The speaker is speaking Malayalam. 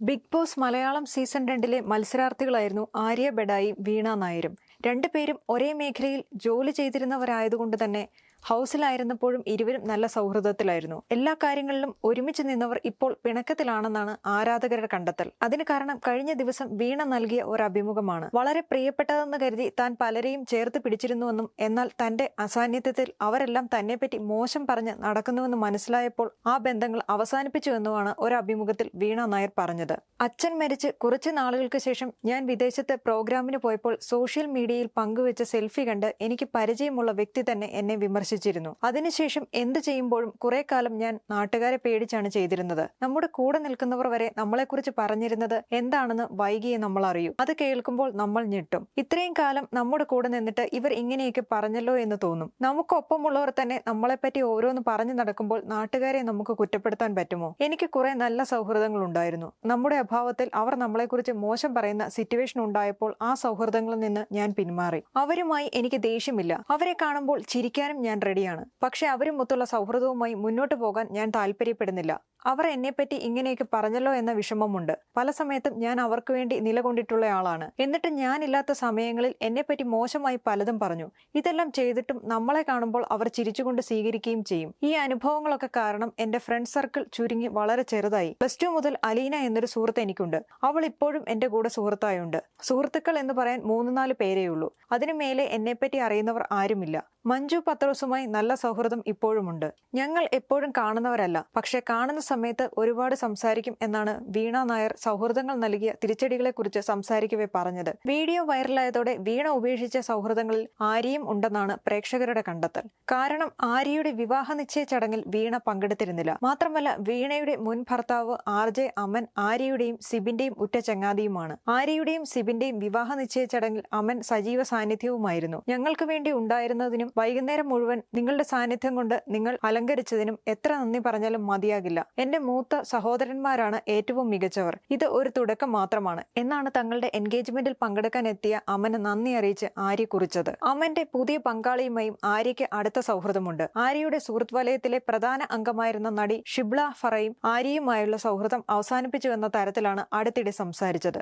ബിഗ് ബോസ് മലയാളം സീസൺ രണ്ടിലെ മത്സരാർത്ഥികളായിരുന്നു ആര്യ ബെഡായി വീണ നായരും. രണ്ടുപേരും ഒരേ മേഖലയിൽ ജോലി ചെയ്തിരുന്നവരായതുകൊണ്ട് തന്നെ ഹൗസിലായിരുന്നപ്പോഴും ഇരുവരും നല്ല സൗഹൃദത്തിലായിരുന്നു. എല്ലാ കാര്യങ്ങളിലും ഒരുമിച്ച് നിന്നവർ ഇപ്പോൾ പിണക്കത്തിലാണെന്നാണ് ആരാധകരുടെ കണ്ടെത്തൽ. അതിന് കാരണം കഴിഞ്ഞ ദിവസം വീണ നൽകിയ ഒരു അഭിമുഖമാണ് വളരെ പ്രിയപ്പെട്ടതെന്ന് കരുതി താൻ പലരെയും ചേർത്ത് പിടിച്ചിരുന്നുവെന്നും എന്നാൽ തന്റെ അസാന്നിധ്യത്തിൽ അവരെല്ലാം തന്നെപ്പറ്റി മോശം പറഞ്ഞ് നടക്കുന്നുവെന്ന് മനസ്സിലായപ്പോൾ ആ ബന്ധങ്ങൾ അവസാനിപ്പിച്ചുവെന്നുമാണ് ഒരു അഭിമുഖത്തിൽ വീണ നായർ പറഞ്ഞത്. അച്ഛൻ മരിച്ച് കുറച്ച് നാളുകൾക്ക് ശേഷം ഞാൻ വിദേശത്ത് പ്രോഗ്രാമിന് പോയപ്പോൾ സോഷ്യൽ മീഡിയയിൽ പങ്കുവെച്ച സെൽഫി കണ്ട് എനിക്ക് പരിചയമുള്ള വ്യക്തി തന്നെ എന്നെ വിമർശിച്ചിരുന്നു. അതിനുശേഷം എന്ത് ചെയ്യുമ്പോഴും കുറെ കാലം ഞാൻ നാട്ടുകാരെ പേടിച്ചാണ് ചെയ്തിരുന്നത്. നമ്മുടെ കൂടെ നിൽക്കുന്നവർ വരെ നമ്മളെക്കുറിച്ച് പറഞ്ഞിരുന്നത് എന്താണെന്ന് വൈകിയെ നമ്മൾ അറിയൂ. അത് കേൾക്കുമ്പോൾ നമ്മൾ ഞെട്ടും. ഇത്രയും കാലം നമ്മുടെ കൂടെ നിന്നിട്ട് ഇവർ ഇങ്ങനെയൊക്കെ പറഞ്ഞല്ലോ എന്ന് തോന്നും. നമുക്കൊപ്പമുള്ളവർ തന്നെ നമ്മളെപ്പറ്റി ഓരോന്ന് പറഞ്ഞു നടക്കുമ്പോൾ നാട്ടുകാരെ നമുക്ക് കുറ്റപ്പെടുത്താൻ പറ്റുമോ? എനിക്ക് കുറെ നല്ല സൗഹൃദങ്ങൾ ഉണ്ടായിരുന്നു. നമ്മുടെ അഭാവത്തിൽ അവർ നമ്മളെക്കുറിച്ച് മോശം പറയുന്ന സിറ്റുവേഷൻ ഉണ്ടായപ്പോൾ ആ സൗഹൃദങ്ങളിൽ നിന്ന് ഞാൻ പിന്മാറി. അവരുമായി എനിക്ക് ദേഷ്യമില്ല. അവരെ കാണുമ്പോൾ ചിരിക്കാനും ഞാൻ റെഡിയാണ് പക്ഷേ അവരും മൊത്തമുള്ള സൗഹൃദവുമായി മുന്നോട്ട് പോകാൻ ഞാൻ താല്പര്യപ്പെടുന്നില്ല. അവർ എന്നെപ്പറ്റി ഇങ്ങനെയൊക്കെ പറഞ്ഞല്ലോ എന്ന വിഷമമുണ്ട്. പല സമയത്തും ഞാൻ അവർക്ക് വേണ്ടി നിലകൊണ്ടിട്ടുള്ള ആളാണ് എന്നിട്ട് ഞാനില്ലാത്ത സമയങ്ങളിൽ എന്നെപ്പറ്റി മോശമായി പലതും പറഞ്ഞു. ഇതെല്ലാം ചെയ്തിട്ടും നമ്മളെ കാണുമ്പോൾ അവർ ചിരിച്ചുകൊണ്ട് സ്വീകരിക്കുകയും ചെയ്യും. ഈ അനുഭവങ്ങളൊക്കെ കാരണം എന്റെ ഫ്രണ്ട് സർക്കിൾ ചുരുങ്ങി വളരെ ചെറുതായി. പ്ലസ് ടു മുതൽ അലീന എന്നൊരു സുഹൃത്ത് എനിക്കുണ്ട്. അവൾ ഇപ്പോഴും എന്റെ കൂടെ സുഹൃത്തായുണ്ട്. സുഹൃത്തുക്കൾ എന്ന് പറയാൻ മൂന്ന് നാല് പേരേ ഉള്ളൂ. അതിനു മേലെ എന്നെപ്പറ്റി അറിയുന്നവർ ആരുമില്ല. മഞ്ജു പത്രോസുമായി നല്ല സൗഹൃദം ഇപ്പോഴുമുണ്ട്. ഞങ്ങൾ എപ്പോഴും കാണുന്നവരല്ല. പക്ഷെ കാണുന്ന സമയത്ത് ഒരുപാട് സംസാരിക്കും എന്നാണ് വീണ നായർ സൗഹൃദങ്ങൾ നൽകിയ തിരിച്ചടികളെക്കുറിച്ച് സംസാരിക്കവേ പറഞ്ഞത്. വീഡിയോ വൈറലായതോടെ വീണ ഉപേക്ഷിച്ച സൗഹൃദങ്ങളിൽ ആര്യയും ഉണ്ടെന്നാണ് പ്രേക്ഷകരുടെ കണ്ടെത്തൽ. കാരണം ആര്യയുടെ വിവാഹ നിശ്ചയ ചടങ്ങിൽ വീണ പങ്കെടുത്തിരുന്നില്ല. മാത്രമല്ല വീണയുടെ മുൻ ഭർത്താവ് ആർ ജെ അമൻ ആര്യയുടെയും സിബിന്റെയും ഉറ്റ ചങ്ങാതിയുമാണ്. ആര്യയുടെയും സിബിന്റെയും വിവാഹ നിശ്ചയ ചടങ്ങിൽ അമൻ സജീവ സാന്നിധ്യവുമായിരുന്നു. ഞങ്ങൾക്ക് വേണ്ടി ഉണ്ടായിരുന്നതിനും വൈകുന്നേരം മുഴുവൻ നിങ്ങളുടെ സാന്നിധ്യം കൊണ്ട് നിങ്ങൾ അലങ്കരിച്ചതിനും എത്ര നന്ദി പറഞ്ഞാലും മതിയാകില്ല. എന്റെ മൂത്ത സഹോദരന്മാരാണ് ഏറ്റവും മികച്ചവർ. ഇത് ഒരു തുടക്കം മാത്രമാണ്. എന്നാണ് തങ്ങളുടെ എൻഗേജ്മെന്റിൽ പങ്കെടുക്കാൻ എത്തിയ അമന് നന്ദി അറിയിച്ച് ആര്യ കുറിച്ചത്. അമന്റെ പുതിയ പങ്കാളിയുമായും ആര്യയ്ക്ക് അടുത്ത സൗഹൃദമുണ്ട്. ആര്യയുടെ സുഹൃത്ത് വലയത്തിലെ പ്രധാന അംഗമായിരുന്ന നടി ഷിബ്ല ഫറയും ആര്യയുമായുള്ള സൗഹൃദം അവസാനിപ്പിച്ചു എന്ന തരത്തിലാണ് അടുത്തിടെ സംസാരിച്ചത്.